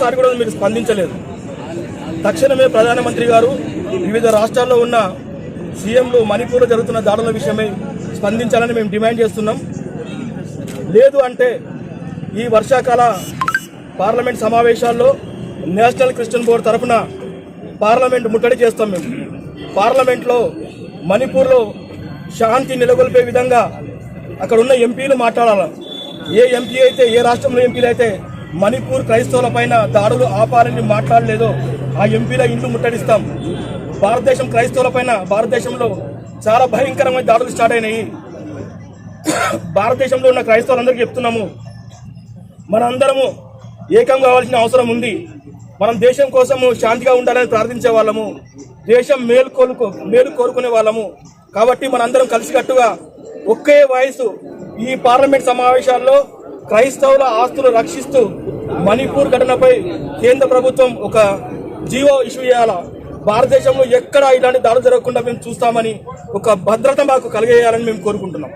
ఒక్కసారి కూడా మీరు స్పందించలేదు. తక్షణమే ప్రధానమంత్రి గారు వివిధ రాష్ట్రాల్లో ఉన్న సీఎంలు మణిపూర్లో జరుగుతున్న దాడుల విషయమై స్పందించాలని మేము డిమాండ్ చేస్తున్నాం. లేదు అంటే ఈ వర్షాకాల పార్లమెంట్ సమావేశాల్లో నేషనల్ క్రిస్టియన్ బోర్డు తరఫున పార్లమెంట్ ముట్టడి చేస్తాం మేము. పార్లమెంట్లో మణిపూర్లో శాంతి నెలకొల్పే విధంగా అక్కడ ఉన్న ఎంపీలు మాట్లాడాలి. ఏ ఎంపీ అయితే ఏ రాష్ట్రంలో ఎంపీలు అయితే మణిపూర్ క్రైస్తవుల పైన దాడులు ఆపాలని మాట్లాడలేదో ఆ ఎంపీల ఇండ్లు ముట్టడిస్తాం. భారతదేశం క్రైస్తవుల పైన భారతదేశంలో చాలా భయంకరమైన దాడులు స్టార్ట్ అయినాయి. భారతదేశంలో ఉన్న క్రైస్తవులందరికీ చెప్తున్నాము. మనందరము ఏకం కావాల్సిన అవసరం ఉంది. మనం దేశం కోసము శాంతిగా ఉండాలని ప్రార్థించే వాళ్ళము. దేశం మేలు కోరుకో మేలు కోరుకునే వాళ్ళము. కాబట్టి మనందరం కలిసికట్టుగా ఒకే వయసు ఈ పార్లమెంట్ సమావేశాల్లో క్రైస్తవుల ఆస్తులు రక్షిస్తూ మణిపూర్ ఘటనపై కేంద్ర ప్రభుత్వం ఒక జీవో ఇష్యూ చేయాలా? భారతదేశంలో ఎక్కడ ఇలాంటి దాడులు జరగకుండా మేము చూస్తామని ఒక భద్రత మాకు కలిగేయాలని మేము కోరుకుంటున్నాం.